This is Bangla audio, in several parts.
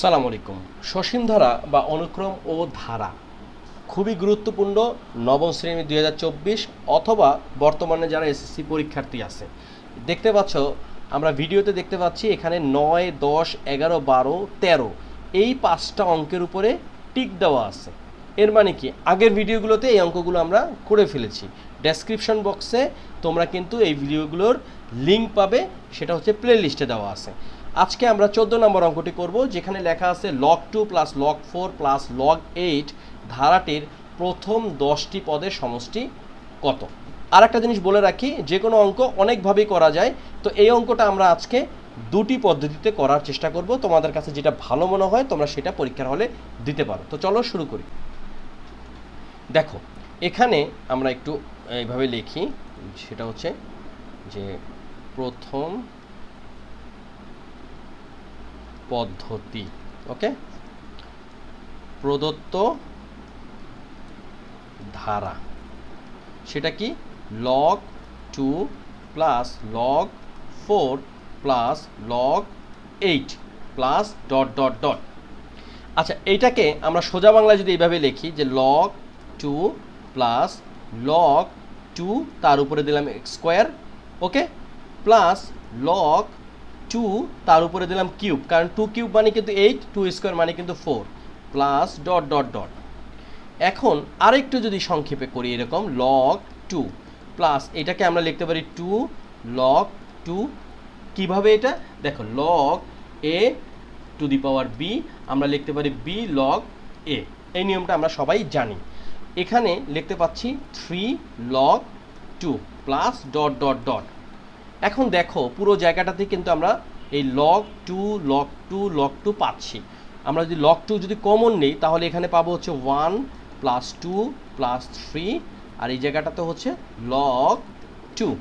সালাম আলাইকুম। সসীম ধারা বা অনুক্রম ও ধারা খুবই গুরুত্বপূর্ণ নবম শ্রেণি দুই হাজার চব্বিশ অথবা বর্তমানে যারা এসএসসি পরীক্ষার্থী আছে। দেখতে পাচ্ছ, আমরা ভিডিওতে দেখতে পাচ্ছি এখানে নয়, দশ, এগারো, বারো, তেরো এই পাঁচটা অঙ্কের উপরে টিক দেওয়া আছে। এর মানে কি? আগের ভিডিওগুলোতে এই অঙ্কগুলো আমরা করে ফেলেছি। ডেসক্রিপশন বক্সে তোমরা কিন্তু এই ভিডিওগুলোর লিঙ্ক পাবে, সেটা হচ্ছে প্লে লিস্টে দেওয়া আছে। আজকে আমরা চোদ্দ নম্বর অঙ্কটি করব, যেখানে লেখা আছে log two plus log four plus log eight ধারাটির প্রথম দশটি পদের সমষ্টি কত। আর একটা জিনিস বলে রাখি, যে কোনো অঙ্ক অনেকভাবেই করা যায়, তো এই অঙ্কটা আমরা আজকে দুটি পদ্ধতিতে করার চেষ্টা করব। তোমাদের কাছে যেটা ভালো মনে হয়, তোমরা সেটা পরীক্ষার হলে দিতে পারো। তো চলো শুরু করি। দেখো, এখানে আমরা একটু এইভাবে লিখি, সেটা হচ্ছে যে প্রথম পদ্ধতি ওকে প্রদত্ত ধারা। সেটা কি? Log two plus log four plus log eight plus dot dot dot আচ্ছা এইটাকে আমরা সোজা বাংলায় যদি এইভাবে লিখি যে log two plus log two তার উপরে দিলাম square okay plus log two তার উপরে দিলাম কিউব কারণ টু কিউব মানে কিন্তু এইট টু স্কোয়ার মানে কিন্তু four plus dot dot dot এখন আরেকটু যদি সংক্ষেপে করি এরকম লগ টু প্লাস এটাকে আমরা লিখতে পারি টু লগ টু কীভাবে এটা? দেখো log a to the power b আমরা লিখতে পারি বি লগ এ এই নিয়মটা আমরা সবাই জানি। এখানে লিখতে পাচ্ছি three log two plus dot dot dot এখন দেখো, পুরো জায়গাটাতে কিন্তু আমরা এই log two log two log two পাচ্ছি। আমরা যদি লগ টু যদি কমন নেই, তাহলে এখানে পাবো হচ্ছে one plus two plus three আর এই জায়গাটাতে হচ্ছে লগ টু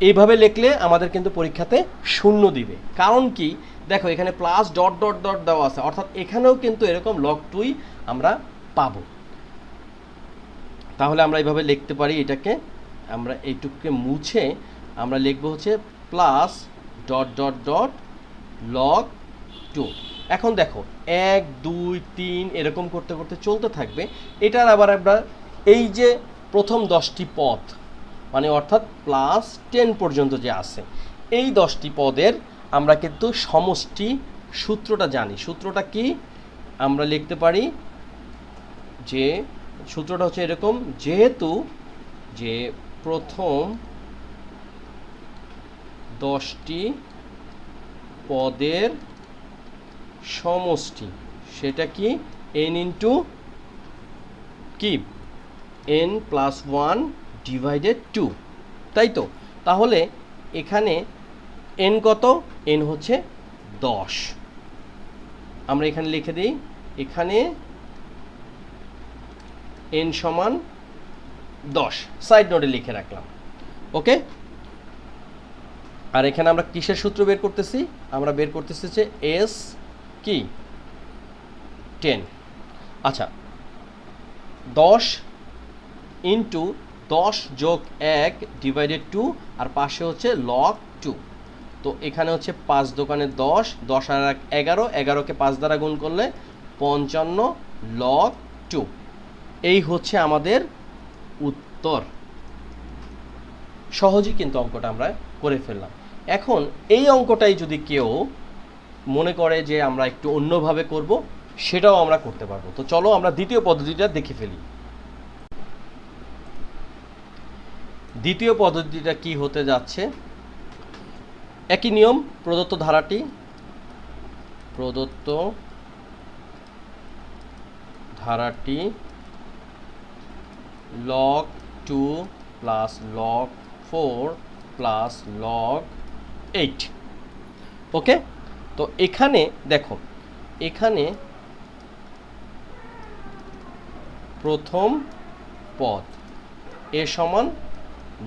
এইভাবে লিখলে আমাদের কিন্তু পরীক্ষাতে শূন্য দিবে। কারণ কি? দেখো, এখানে প্লাস ডট ডট ডট দেওয়া আছে। অর্থাৎ এখানেও কিন্তু এরকম লগ টুই আমরা পাবো। তাহলে আমরা এইভাবে লিখতে পারি এটাকে আমরা এইটুকুকে মুছে আমরা লিখব হচ্ছে plus dot dot dot log two এখন দেখো, এক, দুই, তিন এরকম করতে করতে চলতে থাকবে। এটার আবার আমরা এই যে প্রথম দশটি পদ মানে অর্থাৎ প্লাস টেন পর্যন্ত যে আছে, এই দশটি পদের আমরা কিন্তু সমষ্টি সূত্রটা জানি। সূত্রটা কি? আমরা লিখতে পারি যে, সূত্রটা হচ্ছে এরকম, যেহেতু, যে প্রথম দশটি পদের সমষ্টি। সেটা কি? এন ইন্টু কি n plus one divided two তাই তো? তাহলে এখানে এন কত? এন হচ্ছে দশ। আমরা এখানে লিখে দিই, এখানে এন সমান দশ। সাইড নোটে লিখে রাখলাম। ওকে আর এখানে আমরা কিসের সূত্র বের করতেছি? আমরা বের করতেছি যে এস কি? টেন আচ্ছা। দশ ইন্টু দশ যোগ এক ডিভাইডেড টু আর পাশে হচ্ছে লক টু তো এখানে হচ্ছে পাঁচ দোকানে দশ দশ আর এক এগারো। এগারোকে পাঁচ দ্বারা গুণ করলে পঞ্চান্ন লক টু এই হচ্ছে আমাদের উত্তর। সহজেই কিন্তু অঙ্কটা আমরা করে ফেললাম। এখন এই অঙ্কটাই যদি কেউ মনে করে যে আমরা একটু অন্যভাবে করব, সেটাও আমরা করতে পারব। তো চলো আমরা দ্বিতীয় পদ্ধতিটা দেখে ফেলি। দ্বিতীয় পদ্ধতিটা কি হতে যাচ্ছে? একই নিয়ম, প্রদত্ত ধারাটি প্রদত্ত ধারাটি log two plus log four plus log eight okay তো এখানে, দেখো, এখানে প্রথম পদ, এ সমান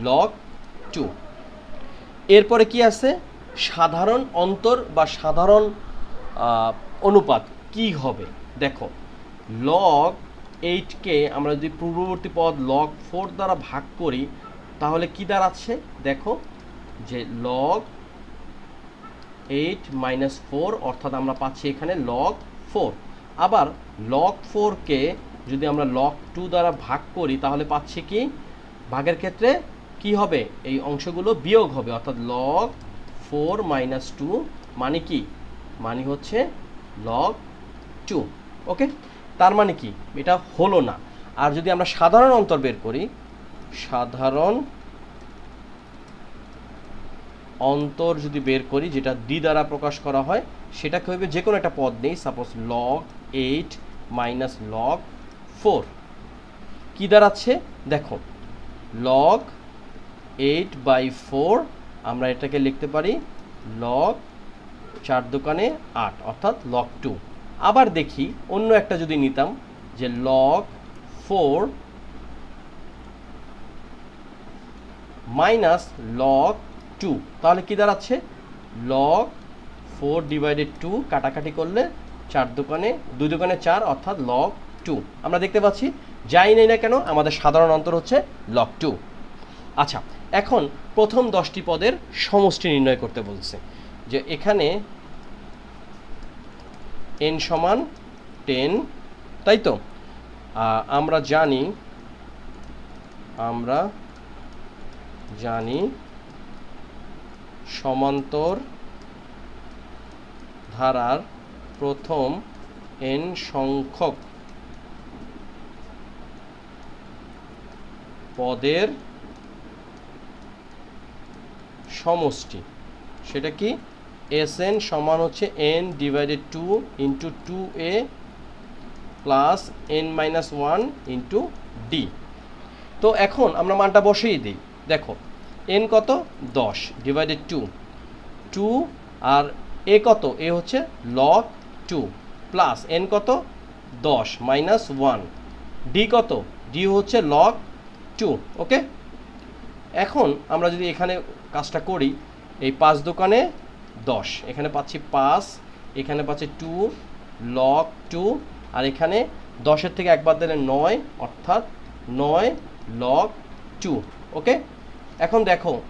লগ টু এরপরে কি আছে? সাধারণ অন্তর বা সাধারণ অনুপাত কি হবে? দেখো লগ এইটকে আমরা যদি পূর্ববর্তী পদ লগ ফোর দ্বারা ভাগ করি, তাহলে কি দাঁড়াচ্ছে? দেখো, যে লগ এইট মাইনাস ফোর অর্থাৎ আমরা পাচ্ছি এখানে লগ ফোর আবার লগ ফোরকে যদি আমরা লগ টু দ্বারা ভাগ করি, তাহলে পাচ্ছি কি? ভাগের ক্ষেত্রে কি হবে? এই অংশগুলো বিয়োগ হবে, অর্থাৎ লগ ফোর মাইনাস টু মানে কি? মানে হচ্ছে লগ টু ওকে তার মানে কি? এটা হলো না। আর যদি আমরা সাধারণ অন্তর বের করি, সাধারণ অন্তর যদি বের করি, যেটা ডি দ্বারা প্রকাশ করা হয়, সেটা সেটাকে হবে? যে কোনো একটা পদ নেই suppose log eight minus log four কী দাঁড়াচ্ছে? দেখো লগ এইট বাই ফোর আমরা এটাকে লিখতে পারি লগ চার দোকানে আট, অর্থাৎ লগ টু আবার দেখি, অন্য একটা যদি নিতাম, যে log four minus log two তাহলে কি দাঁড়াচ্ছে? লগ ফোর ডিভাইডেড টু কাটাকাটি করলে চার দোকানে, দুই দোকানে চার, অর্থাৎ লগ টু আমরা দেখতে পাচ্ছি, যাই নেই না কেন, আমাদের সাধারণ অন্তর হচ্ছে লগ টু আচ্ছা এখন প্রথম দশটি পদের সমষ্টি নির্ণয় করতে বলছে, যে এখানে এন সমান টেন তাই তো আমরা জানি আমরা জানি সমান্তর ধারার প্রথম এন সংখ্যক পদের সমষ্টি। সেটা কি? এস এন সমান হচ্ছে n divided two into two a plus n minus one into d তো এখন আমরা মানটা বসেই দিই। দেখো এন কত? দশ। ডিভাইডেড টু টু আর এ কত? এ হচ্ছে লগ টু প্লাস এন কত? দশ মাইনাস ওয়ান ডি কত? ডি হচ্ছে লগ টু ওকে এখন আমরা যদি এখানে কাজটা করি, এই পাঁচ দোকানে দশ। এখানে পাচ্ছি পাঁচ, এখানে পাচ্ছি টু, লগ টু, আর এখানে দশের থেকে একবার দিলে নয়, অর্থাৎ নয় লগ টু। ওকে? এখন দেখো,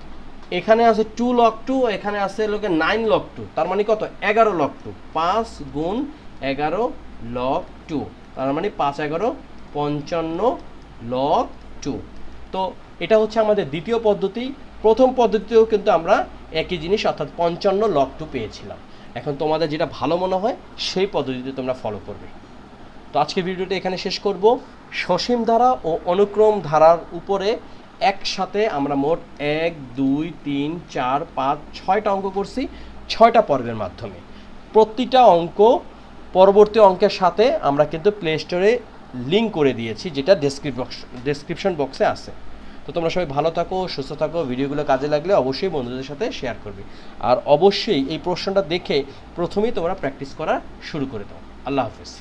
এখানে আছে টু লগ টু, এখানে আছে লোকে নাইন লগ টু। তার মানে কত? এগারো লগ টু। পাঁচ গুণ এগারো লগ টু। তার মানে পাঁচ এগারো পঞ্চান্ন লগ টু। তো এটা হচ্ছে আমাদের দ্বিতীয় পদ্ধতি। প্রথম পদ্ধতিতেও কিন্তু আমরা একই জিনিস, অর্থাৎ পঞ্চান্ন লগ টু পেয়েছিলাম। এখন তোমাদের যেটা ভালো মনে হয়, সেই পদ্ধতিতে তোমরা ফলো করবে। তো আজকে ভিডিওটা এখানে শেষ করব। সসীম ধারা ও অনুক্রম ধারার উপরে একসাথে আমরা মোট এক, দুই, তিন, চার, পাঁচ, ছয়টা অঙ্ক করছি, ছয়টা পর্বের মাধ্যমে। প্রতিটা অঙ্ক পরবর্তী অঙ্কের সাথে আমরা কিন্তু প্লে স্টোরে লিঙ্ক করে দিয়েছি, যেটা ডেসক্রিপ বক্স ডেসক্রিপশন বক্সে আছে। তো তোমরা সবাই ভালো থাকো, সুস্থ থাকো। ভিডিওগুলো কাজে লাগলে অবশ্যই বন্ধুদের সাথে শেয়ার করবে। আর অবশ্যই এই প্রশ্নটা দেখে প্রথমেই তোমরা প্র্যাকটিস করা শুরু করে দাও। আল্লাহ হাফেজ।